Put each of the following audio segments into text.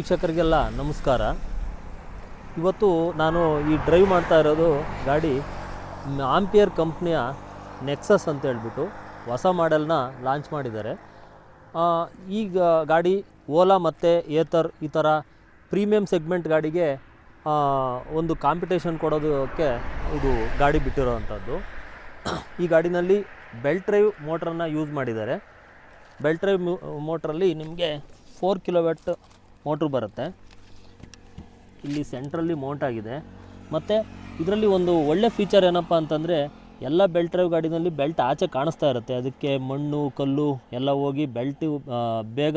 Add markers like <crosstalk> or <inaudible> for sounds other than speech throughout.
ವೀಕ್ಷಕರಿಗೆಲ್ಲ ನಮಸ್ಕಾರ. ಇವತ್ತು ನಾನು ಈ ಡ್ರೈವ್ ಮಾಡ್ತಾ ಇರೋದು ಗಾಡಿ ಆಂಪಿಯರ್ ಕಂಪ್ನಿಯ ನೆಕ್ಸಸ್ ಅಂತ ಹೇಳ್ಬಿಟ್ಟು ಹೊಸ ಮಾಡೆಲ್ನ ಲಾಂಚ್ ಮಾಡಿದ್ದಾರೆ. ಈಗ ಗಾಡಿ ಓಲಾ ಮತ್ತು ಏತರ್ ಈ ಥರ ಪ್ರೀಮಿಯಂ ಸೆಗ್ಮೆಂಟ್ ಗಾಡಿಗೆ ಒಂದು ಕಾಂಪಿಟೇಷನ್ ಕೊಡೋದಕ್ಕೆ ಇದು ಗಾಡಿ ಬಿಟ್ಟಿರೋವಂಥದ್ದು. ಈ ಗಾಡಿನಲ್ಲಿ ಬೆಲ್ಟ್ ಡ್ರೈವ್ ಮೋಟ್ರನ್ನು ಯೂಸ್ ಮಾಡಿದ್ದಾರೆ. ಬೆಲ್ಟ್ ಡ್ರೈವ್ ಮೋಟ್ರಲ್ಲಿ ನಿಮಗೆ ಫೋರ್ ಕಿಲೋವ್ಯಾಟ್ ಮೋಟ್ರ್ ಬರುತ್ತೆ. ಇಲ್ಲಿ ಸೆಂಟ್ರಲ್ಲಿ ಮೌಂಟ್ ಆಗಿದೆ. ಮತ್ತು ಇದರಲ್ಲಿ ಒಂದು ಒಳ್ಳೆ ಫೀಚರ್ ಏನಪ್ಪ ಅಂತಂದರೆ ಎಲ್ಲ ಬೆಲ್ಟ್ ಡ್ರೈವ್ ಗಾಡಿನಲ್ಲಿ ಬೆಲ್ಟ್ ಆಚೆ ಕಾಣಿಸ್ತಾ ಇರುತ್ತೆ. ಅದಕ್ಕೆ ಮಣ್ಣು, ಕಲ್ಲು ಎಲ್ಲ ಹೋಗಿ ಬೆಲ್ಟ್ ಬೇಗ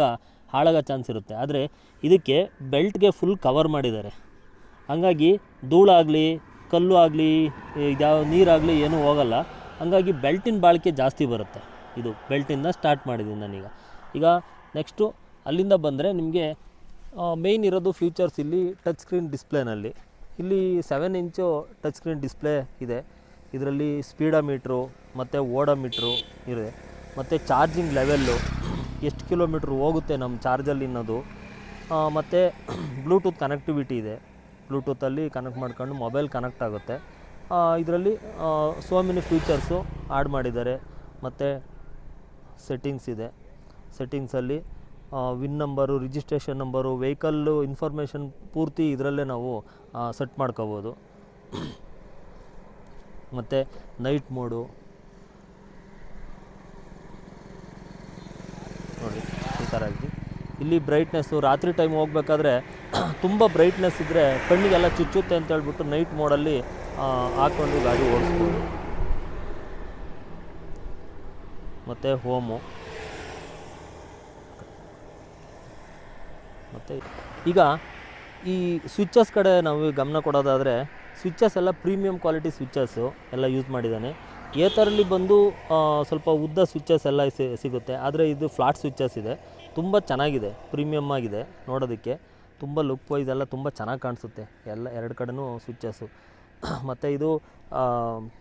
ಹಾಳಾಗೋ ಚಾನ್ಸ್ ಇರುತ್ತೆ. ಆದರೆ ಇದಕ್ಕೆ ಬೆಲ್ಟ್ಗೆ ಫುಲ್ ಕವರ್ ಮಾಡಿದ್ದಾರೆ. ಹಂಗಾಗಿ ಧೂಳಾಗಲಿ ಕಲ್ಲು ಆಗಲಿ ಯಾವ ನೀರಾಗಲಿ ಏನೂ ಹೋಗಲ್ಲ. ಹಂಗಾಗಿ ಬೆಲ್ಟಿನ ಬಾಳಿಕೆ ಜಾಸ್ತಿ ಬರುತ್ತೆ. ಇದು ಬೆಲ್ಟಿಂದ ಸ್ಟಾರ್ಟ್ ಮಾಡಿದ್ದೀನಿ ನಾನೀಗ ಈಗ. ನೆಕ್ಸ್ಟು ಅಲ್ಲಿಂದ ಬಂದರೆ ನಿಮಗೆ ಮೇಯ್ನ್ ಇರೋದು ಫ್ಯೂಚರ್ಸ್ ಇಲ್ಲಿ ಟಚ್ ಸ್ಕ್ರೀನ್ ಡಿಸ್ಪ್ಲೇನಲ್ಲಿ ಇಲ್ಲಿ seven inch touch screen display ಇದೆ. ಇದರಲ್ಲಿ ಸ್ಪೀಡೋಮೀಟ್ರು ಮತ್ತು ಓಡೋಮೀಟ್ರು ಇದೆ. ಮತ್ತು ಚಾರ್ಜಿಂಗ್ ಲೆವೆಲ್ಲು ಎಷ್ಟು ಕಿಲೋಮೀಟ್ರ್ ಹೋಗುತ್ತೆ ನಮ್ಮ ಚಾರ್ಜಲ್ಲಿ ಇನ್ನೋದು ಮತ್ತು ಬ್ಲೂಟೂತ್ ಕನೆಕ್ಟಿವಿಟಿ ಇದೆ. ಬ್ಲೂಟೂತಲ್ಲಿ ಕನೆಕ್ಟ್ ಮಾಡ್ಕೊಂಡು ಮೊಬೈಲ್ ಕನೆಕ್ಟ್ ಆಗುತ್ತೆ. ಇದರಲ್ಲಿ ಸೋ ಮೆನಿ ಫ್ಯೂಚರ್ಸು ಆ್ಯಡ್ ಮಾಡಿದ್ದಾರೆ. ಮತ್ತು ಸೆಟ್ಟಿಂಗ್ಸ್ ಇದೆ. ಸೆಟ್ಟಿಂಗ್ಸಲ್ಲಿ VIN number registration number vehicle information ಪೂರ್ತಿ ಇದರಲ್ಲೇ ನಾವು ಸೆಟ್ ಮಾಡ್ಕೋಬೋದು. ಮತ್ತು ನೈಟ್ ಮೋಡು ನೋಡಿ, ಈ ಥರ ಆಗಿ ಇಲ್ಲಿ ಬ್ರೈಟ್ನೆಸ್ಸು ರಾತ್ರಿ ಟೈಮ್ ಹೋಗಬೇಕಾದ್ರೆ ತುಂಬ ಬ್ರೈಟ್ನೆಸ್ ಇದ್ದರೆ ಕಣ್ಣಿಗೆಲ್ಲ ಚುಚ್ಚುತ್ತೆ ಅಂತ ಹೇಳ್ಬಿಟ್ಟು ನೈಟ್ ಮೋಡಲ್ಲಿ ಹಾಕ್ಕೊಂಡು ಗಾಡಿ ಓಡಿಸ್ಬೋದು. ಮತ್ತು ಹೋಮು ಮತ್ತು ಈಗ ಈ ಸ್ವಿಚ್ಚಸ್ ಕಡೆ ನಾವು ಗಮನ ಕೊಡೋದಾದರೆ ಸ್ವಿಚ್ಚಸ್ ಎಲ್ಲ ಪ್ರೀಮಿಯಂ ಕ್ವಾಲಿಟಿ ಸ್ವಿಚ್ಚಸ್ಸು ಎಲ್ಲ ಯೂಸ್ ಮಾಡಿದ್ದಾನೆ. ಏತರಲ್ಲಿ ಬಂದು ಸ್ವಲ್ಪ ಉದ್ದ ಸ್ವಿಚ್ಚಸ್ ಎಲ್ಲ ಸಿಗುತ್ತೆ. ಆದರೆ ಇದು ಫ್ಲಾಟ್ ಸ್ವಿಚ್ಚಸ್ ಇದೆ. ತುಂಬ ಚೆನ್ನಾಗಿದೆ ಪ್ರೀಮಿಯಮ್ ಆಗಿದೆ ನೋಡೋದಕ್ಕೆ. ತುಂಬ ಲುಕ್ ವೈಸ್ ಎಲ್ಲ ತುಂಬ ಚೆನ್ನಾಗಿ ಕಾಣಿಸುತ್ತೆ. ಎಲ್ಲ ಎರಡು ಕಡೆನೂ ಸ್ವಿಚ್ಚಸ್ಸು <coughs> ಮತ್ತು ಇದು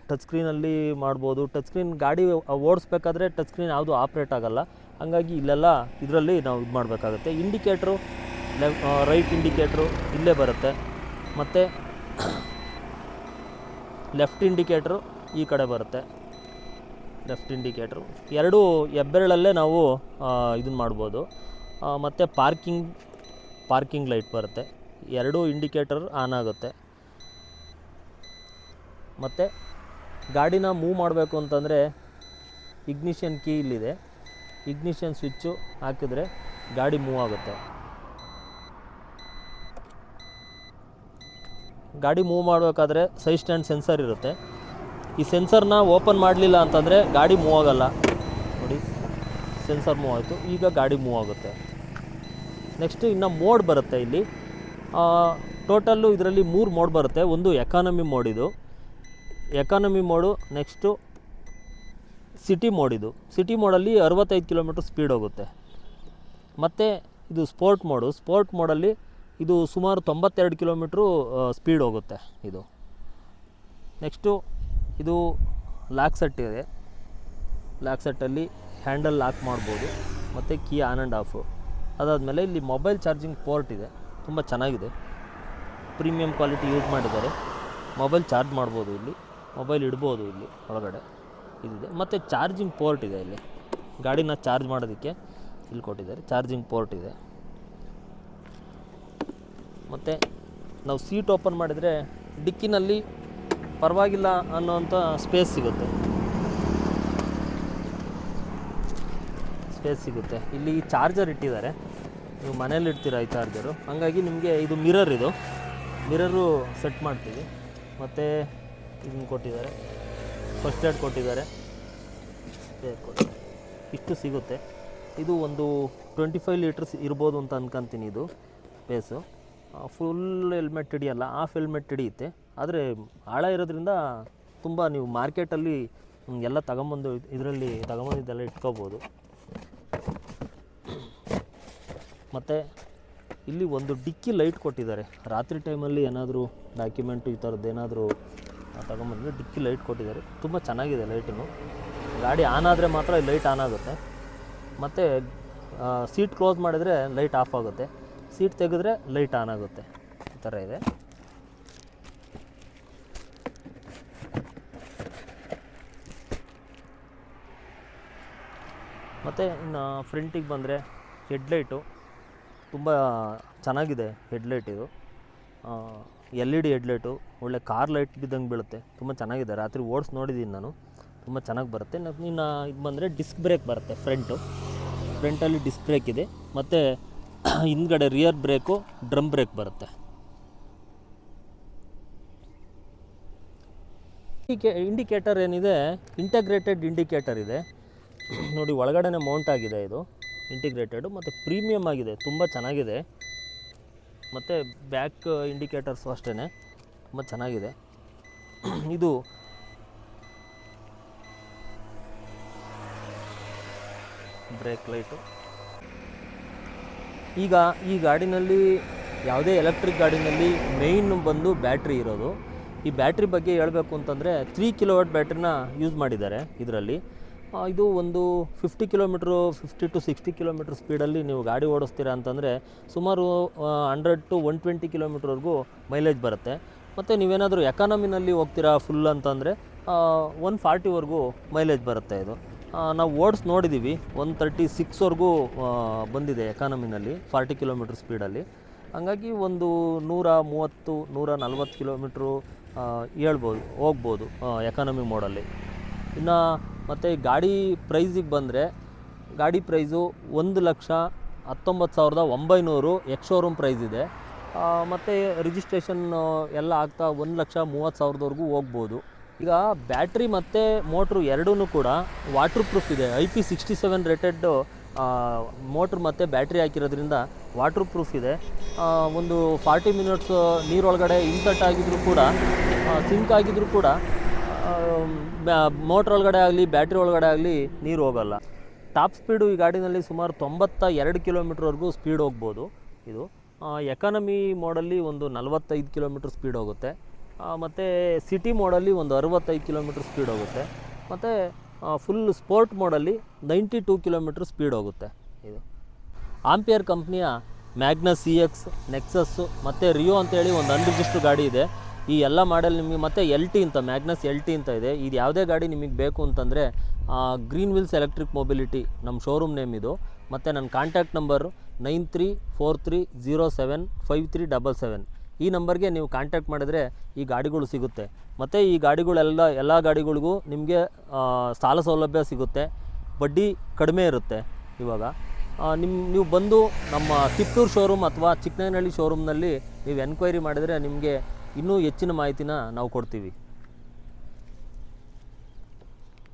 ಟಚ್ ಸ್ಕ್ರೀನಲ್ಲಿ ಮಾಡ್ಬೋದು. ಟಚ್ ಸ್ಕ್ರೀನ್ ಗಾಡಿ ಓಡಿಸ್ಬೇಕಾದ್ರೆ ಟಚ್ ಸ್ಕ್ರೀನ್ ಯಾವುದು ಆಪ್ರೇಟ್ ಆಗಲ್ಲ. ಹಂಗಾಗಿ ಇಲ್ಲೆಲ್ಲ ಇದರಲ್ಲಿ ನಾವು ಇದು ಮಾಡಬೇಕಾಗುತ್ತೆ. ಇಂಡಿಕೇಟ್ರು ಲೆಫ್ ರೈಟ್ ಇಂಡಿಕೇಟ್ರು ಇಲ್ಲೇ ಬರುತ್ತೆ. ಮತ್ತು ಲೆಫ್ಟ್ ಇಂಡಿಕೇಟ್ರು ಈ ಕಡೆ ಬರುತ್ತೆ. ಲೆಫ್ಟ್ ಇಂಡಿಕೇಟ್ರು ಎರಡೂ ಹೆಬ್ಬೆರಳಲ್ಲೇ ನಾವು ಇದನ್ನು ಮಾಡ್ಬೋದು. ಮತ್ತು ಪಾರ್ಕಿಂಗ್ ಪಾರ್ಕಿಂಗ್ ಲೈಟ್ ಬರುತ್ತೆ. ಎರಡೂ ಇಂಡಿಕೇಟರ್ ಆನ್ ಆಗುತ್ತೆ. ಮತ್ತು ಗಾಡಿನ ಮೂವ್ ಮಾಡಬೇಕು ಅಂತಂದರೆ ಇಗ್ನಿಷನ್ ಕೀ ಇಲ್ಲಿದೆ. ಇಗ್ನಿಷನ್ ಸ್ವಿಚ್ಚು ಹಾಕಿದ್ರೆ ಗಾಡಿ ಮೂವ್ ಆಗುತ್ತೆ. ಗಾಡಿ ಮೂವ್ ಮಾಡಬೇಕಾದ್ರೆ ಸೈಡ್ ಸ್ಟ್ಯಾಂಡ್ ಸೆನ್ಸರ್ ಇರುತ್ತೆ. ಈ ಸೆನ್ಸರ್ನ ಓಪನ್ ಮಾಡಲಿಲ್ಲ ಅಂತಂದರೆ ಗಾಡಿ ಮೂವ್ ಆಗಲ್ಲ. ನೋಡಿ ಸೆನ್ಸರ್ ಮೂವ್ ಆಯಿತು. ಈಗ ಗಾಡಿ ಮೂವ್ ಆಗುತ್ತೆ. ನೆಕ್ಸ್ಟು ಇನ್ನು ಮೋಡ್ ಬರುತ್ತೆ ಇಲ್ಲಿ. ಟೋಟಲ್ಲು ಇದರಲ್ಲಿ ಮೂರು ಮೋಡ್ ಬರುತ್ತೆ. ಒಂದು ಎಕಾನಮಿ ಮೋಡ್ ಇದು. Economy mode next city mode ಇದು ಸಿಟಿ ಮೋಡಲ್ಲಿ ಅರವತ್ತೈದು ಕಿಲೋಮೀಟ್ರ್ ಸ್ಪೀಡ್ ಹೋಗುತ್ತೆ. ಮತ್ತು ಇದು ಸ್ಪೋರ್ಟ್ ಮೋಡು. ಸ್ಪೋರ್ಟ್ ಮೋಡಲ್ಲಿ ಇದು ಸುಮಾರು ತೊಂಬತ್ತೆರಡು ಕಿಲೋಮೀಟ್ರು ಸ್ಪೀಡ್ ಹೋಗುತ್ತೆ ಇದು. ನೆಕ್ಸ್ಟು ಇದು ಲಾಕ್ ಸೆಟ್ ಇದೆ. ಲಾಕ್ ಸೆಟ್ಟಲ್ಲಿ ಹ್ಯಾಂಡಲ್ ಲಾಕ್ ಮಾಡ್ಬೋದು. ಮತ್ತು ಕೀ ಆನ್ ಆ್ಯಂಡ್ ಆಫು ಅದಾದಮೇಲೆ ಇಲ್ಲಿ ಮೊಬೈಲ್ ಚಾರ್ಜಿಂಗ್ ಪೋರ್ಟ್ ಇದೆ. ತುಂಬ ಚೆನ್ನಾಗಿದೆ. ಪ್ರೀಮಿಯಂ ಕ್ವಾಲಿಟಿ ಯೂಸ್ ಮಾಡಿದ್ದಾರೆ. ಮೊಬೈಲ್ ಚಾರ್ಜ್ ಮಾಡ್ಬೋದು ಇಲ್ಲಿ. ಮೊಬೈಲ್ ಇಡ್ಬೋದು ಇಲ್ಲಿ ಒಳಗಡೆ. ಇದಿದೆ. ಮತ್ತು ಚಾರ್ಜಿಂಗ್ ಪೋರ್ಟ್ ಇದೆ ಇಲ್ಲಿ. ಗಾಡಿನ ಚಾರ್ಜ್ ಮಾಡೋದಕ್ಕೆ ಇಲ್ಲಿ ಕೊಟ್ಟಿದ್ದಾರೆ. ಚಾರ್ಜಿಂಗ್ ಪೋರ್ಟ್ ಇದೆ. ಮತ್ತು ನಾವು ಸೀಟ್ ಓಪನ್ ಮಾಡಿದರೆ ಡಿಕ್ಕಿನಲ್ಲಿ ಪರವಾಗಿಲ್ಲ ಅನ್ನೋವಂಥ ಸ್ಪೇಸ್ ಸಿಗುತ್ತೆ. ಸ್ಪೇಸ್ ಸಿಗುತ್ತೆ. ಇಲ್ಲಿ ಚಾರ್ಜರ್ ಇಟ್ಟಿದ್ದಾರೆ. ನೀವು ಮನೇಲಿ ಇಡ್ತೀರಾ ಈ ಚಾರ್ಜರು ಹಾಗಾಗಿ ನಿಮಗೆ ಇದು ಮಿರರ್ ಇದು. ಮಿರರು ಸೆಟ್ ಮಾಡ್ತೀವಿ. ಮತ್ತು ಇದನ್ನು ಕೊಟ್ಟಿದ್ದಾರೆ. ಫಸ್ಟ್ ಏಡ್ ಕೊಟ್ಟಿದ್ದಾರೆ. ಇಷ್ಟು ಸಿಗುತ್ತೆ. ಇದು ಒಂದು ಟ್ವೆಂಟಿ ಫೈವ್ ಲೀಟರ್ಸ್ ಇರ್ಬೋದು ಅಂತ ಅನ್ಕೊಂತೀನಿ ಇದು ಪೇಸು. ಫುಲ್ ಹೆಲ್ಮೆಟ್ ಹಿಡಿಯಲ್ಲ ಹಾಫ್ ಹೆಲ್ಮೆಟ್ ಹಿಡಿಯುತ್ತೆ. ಆದರೆ ಆಳ ಇರೋದ್ರಿಂದ ತುಂಬ ನೀವು ಮಾರ್ಕೆಟಲ್ಲಿ ಎಲ್ಲ ತಗೊಂಬಂದು ಇದರಲ್ಲಿ ತಗೊಂಬಂದಿದ್ದೆಲ್ಲ ಇಟ್ಕೋಬೋದು. ಮತ್ತು ಇಲ್ಲಿ ಒಂದು ಡಿಕ್ಕಿ ಲೈಟ್ ಕೊಟ್ಟಿದ್ದಾರೆ. ರಾತ್ರಿ ಟೈಮಲ್ಲಿ ಏನಾದರೂ ಡಾಕ್ಯುಮೆಂಟು ಈ ಥರದ್ದು ಏನಾದರೂ ತಗೊಂಬಂದರೆ ಡಿಕ್ಕಿ ಲೈಟ್ ಕೊಟ್ಟಿದ್ದಾರೆ. ತುಂಬ ಚೆನ್ನಾಗಿದೆ ಲೈಟನ್ನು ಗಾಡಿ ಆನ್ ಆದರೆ ಮಾತ್ರ ಲೈಟ್ ಆನ್ ಆಗುತ್ತೆ. ಮತ್ತು ಸೀಟ್ ಕ್ಲೋಸ್ ಮಾಡಿದರೆ ಲೈಟ್ ಆಫ್ ಆಗುತ್ತೆ. ಸೀಟ್ ತೆಗೆದ್ರೆ ಲೈಟ್ ಆನ್ ಆಗುತ್ತೆ. ಈ ಥರ ಇದೆ. ಮತ್ತು, ಇನ್ನು ಫ್ರಂಟಿಗೆ ಬಂದರೆ ಹೆಡ್ಲೈಟು ತುಂಬ ಚೆನ್ನಾಗಿದೆ ಹೆಡ್ಲೈಟ್ ಇದು. ಎಲ್ ಇ ಡಿ ಹೆಡ್ಲೈಟು, ಒಳ್ಳೆ ಕಾರ್ ಲೈಟ್ ಬಿದ್ದಂಗೆ ಬೀಳುತ್ತೆ. ತುಂಬ ಚೆನ್ನಾಗಿದೆ. ರಾತ್ರಿ ಓಡ್ಸ್ ನೋಡಿದ್ದೀನಿ ನಾನು. ತುಂಬ ಚೆನ್ನಾಗಿ ಬರುತ್ತೆ. ಇನ್ನು ಇದು ಬಂದರೆ ಡಿಸ್ಕ್ ಬ್ರೇಕ್ ಬರುತ್ತೆ ಫ್ರಂಟು ಫ್ರಂಟಲ್ಲಿ ಡಿಸ್ಕ್ ಬ್ರೇಕ್ ಇದೆ. ಮತ್ತು <clears throat> ಹಿಂದ್ಗಡೆ ರಿಯರ್ ಬ್ರೇಕು ಡ್ರಮ್ ಬ್ರೇಕ್ ಬರುತ್ತೆ. ಇಂಡಿಕೇ ಇಂಡಿಕೇಟರ್ ಏನಿದೆ? ಇಂಟಗ್ರೇಟೆಡ್ ಇಂಡಿಕೇಟರ್ ಇದೆ. <clears throat> ನೋಡಿ, ಒಳಗಡೆನೆ ಮೌಂಟ್ ಆಗಿದೆ ಇದು. ಇಂಟಿಗ್ರೇಟೆಡು ಮತ್ತು ಪ್ರೀಮಿಯಮ್ ಆಗಿದೆ. ತುಂಬ ಚೆನ್ನಾಗಿದೆ. ಮತ್ತು ಬ್ಯಾಕ್ ಇಂಡಿಕೇಟರ್ಸು ಅಷ್ಟೇ ತುಂಬ ಚೆನ್ನಾಗಿದೆ. <clears throat> ಇದು ಬ್ರೇಕ್ ಲೈಟು ಈಗ ಈ ಗಾಡಿನಲ್ಲಿ, ಯಾವುದೇ ಎಲೆಕ್ಟ್ರಿಕ್ ಗಾಡಿನಲ್ಲಿ ಮೇಯ್ನ್ ಬಂದು ಬ್ಯಾಟ್ರಿ ಇರೋದು. ಈ ಬ್ಯಾಟ್ರಿ ಬಗ್ಗೆ ಹೇಳಬೇಕು ಅಂತಂದರೆ ತ್ರೀ ಕಿಲೋವಾಟ್ ಬ್ಯಾಟ್ರಿನ ಯೂಸ್ ಮಾಡಿದ್ದಾರೆ ಇದರಲ್ಲಿ. ಇದು ಒಂದು fifty kilometre fifty to sixty kilometre ಸ್ಪೀಡಲ್ಲಿ ನೀವು ಗಾಡಿ ಓಡಿಸ್ತೀರಾ ಅಂತಂದರೆ ಸುಮಾರು ಹಂಡ್ರೆಡ್ ಟು ಒನ್ ಟ್ವೆಂಟಿ ಕಿಲೋಮೀಟ್ರ್ವರೆಗೂ ಮೈಲೇಜ್ ಬರುತ್ತೆ. ಮತ್ತು ನೀವೇನಾದರೂ ಎಕಾನಮಿನಲ್ಲಿ ಹೋಗ್ತೀರಾ ಫುಲ್ ಅಂತಂದರೆ ಒನ್ ಫಾರ್ಟಿವರೆಗೂ ಮೈಲೇಜ್ ಬರುತ್ತೆ ಇದು. ನಾವು ಓಡಿಸ್ ನೋಡಿದ್ದೀವಿ ಒನ್ ತರ್ಟಿ ಸಿಕ್ಸ್ವರೆಗೂ ಬಂದಿದೆ ಎಕಾನಮಿನಲ್ಲಿ ಫಾರ್ಟಿ ಕಿಲೋಮೀಟ್ರ್ ಸ್ಪೀಡಲ್ಲಿ ಹಾಗಾಗಿ ಒಂದು ನೂರ ಮೂವತ್ತು, ನೂರ ನಲ್ವತ್ತು ಕಿಲೋಮೀಟ್ರು ಹೇಳ್ಬೋದು, ಹೋಗ್ಬೋದು ಎಕಾನಮಿ ಮೋಡಲ್ಲಿ ಇನ್ನು ಮತ್ತು ಗಾಡಿ ಪ್ರೈಸಿಗೆ ಬಂದರೆ ಗಾಡಿ ಪ್ರೈಸು ಒಂದು ಲಕ್ಷ ಹತ್ತೊಂಬತ್ತು ಸಾವಿರದ ಒಂಬೈನೂರು ಎಕ್ಸ್ ಶೋರೂಮ್ ಪ್ರೈಸ್ ಇದೆ. ಮತ್ತು ರಿಜಿಸ್ಟ್ರೇಷನ್ ಎಲ್ಲ ಆಗ್ತಾ ಒಂದು ಲಕ್ಷ ಮೂವತ್ತು ಸಾವಿರದವರೆಗೂ ಹೋಗ್ಬೋದು. ಈಗ ಬ್ಯಾಟ್ರಿ ಮತ್ತು ಮೋಟ್ರು ಎರಡೂ ಕೂಡ ವಾಟ್ರ್ ಪ್ರೂಫ್ ಇದೆ. I P sixty seven rated motor ಮತ್ತು ಬ್ಯಾಟ್ರಿ ಹಾಕಿರೋದ್ರಿಂದ ವಾಟ್ರ್ ಪ್ರೂಫ್ ಇದೆ ಒಂದು ಫಾರ್ಟಿ ಮಿನಿಟ್ಸ್ ನೀರೊಳಗಡೆ ಇನ್ಸರ್ಟ್ ಆಗಿದ್ರೂ ಕೂಡ ಸಿಂಕ್ ಆಗಿದ್ರೂ ಕೂಡ ಮೋಟ್ರ್ ಒಳಗಡೆ ಆಗಲಿ, ಬ್ಯಾಟ್ರಿ ಒಳಗಡೆ ಆಗಲಿ ನೀರು ಹೋಗಲ್ಲ. ಟಾಪ್ ಸ್ಪೀಡು ಈ ಗಾಡಿನಲ್ಲಿ ಸುಮಾರು ತೊಂಬತ್ತ ಎರಡು ಕಿಲೋಮೀಟ್ರ್ವರೆಗೂ ಸ್ಪೀಡ್ ಹೋಗ್ಬೋದು ಇದು. ಎಕಾನಮಿ ಮೋಡಲ್ಲಿ ಒಂದು ನಲವತ್ತೈದು ಕಿಲೋಮೀಟ್ರ್ ಸ್ಪೀಡ್ ಹೋಗುತ್ತೆ. ಮತ್ತು ಸಿಟಿ ಮೋಡಲ್ಲಿ ಒಂದು ಅರವತ್ತೈದು ಕಿಲೋಮೀಟ್ರ್ ಸ್ಪೀಡ್ ಹೋಗುತ್ತೆ. ಮತ್ತು ಫುಲ್ ಸ್ಪೋರ್ಟ್ ಮೋಡಲ್ಲಿ ನೈಂಟಿ ಟೂ ಕಿಲೋಮೀಟ್ರ್ ಸ್ಪೀಡ್ ಹೋಗುತ್ತೆ ಇದು. ಆಂಪಿಯರ್ ಕಂಪ್ನಿಯ ಮ್ಯಾಗ್ನಸ್ ಸಿ ಎಕ್ಸ್ ನೆಕ್ಸಸ್ಸು ಮತ್ತು ರಿಯೋ ಅಂತೇಳಿ ಒಂದು ಅನ್ರಿಜಿಸ್ಟರ್ ಗಾಡಿ ಇದೆ. ಈ ಎಲ್ಲ ಮಾಡೆಲ್ ನಿಮಗೆ ಮತ್ತು ಎಲ್ ಟಿ ಅಂತ ಮ್ಯಾಗ್ನಸ್ ಎಲ್ ಟಿ ಅಂತ ಇದೆ. ಇದು ಯಾವುದೇ ಗಾಡಿ ನಿಮಗೆ ಬೇಕು ಅಂತಂದರೆ ಗ್ರೀನ್ ವಿಲ್ಸ್ ಎಲೆಕ್ಟ್ರಿಕ್ ಮೊಬಿಲಿಟಿ ನಮ್ಮ ಶೋರೂಮ್ ನೇಮ್ ಇದು. ಮತ್ತು ನನ್ನ contact number nine three four three zero seven five three double seven. ಈ ನಂಬರ್ಗೆ ನೀವು ಕಾಂಟ್ಯಾಕ್ಟ್ ಮಾಡಿದರೆ ಈ ಗಾಡಿಗಳು ಸಿಗುತ್ತೆ. ಮತ್ತು ಈ ಗಾಡಿಗಳೆಲ್ಲ, ಎಲ್ಲ ಗಾಡಿಗಳಿಗೂ ನಿಮಗೆ ಸಾಲ ಸೌಲಭ್ಯ ಸಿಗುತ್ತೆ. ಬಡ್ಡಿ ಕಡಿಮೆ ಇರುತ್ತೆ ಇವಾಗ. ನಿಮ್ಮ ನೀವು ಬಂದು ನಮ್ಮ ಕಿತ್ತೂರು ಶೋರೂಮ್ ಅಥವಾ ಚಿಕ್ಕನಹಳ್ಳಿ ಶೋರೂಮ್ನಲ್ಲಿ ನೀವು ಎನ್ಕ್ವೈರಿ ಮಾಡಿದರೆ ನಿಮಗೆ ಇನ್ನೂ ಹೆಚ್ಚಿನ ಮಾಹಿತಿನ ನಾವು ಕೊಡ್ತೀವಿ.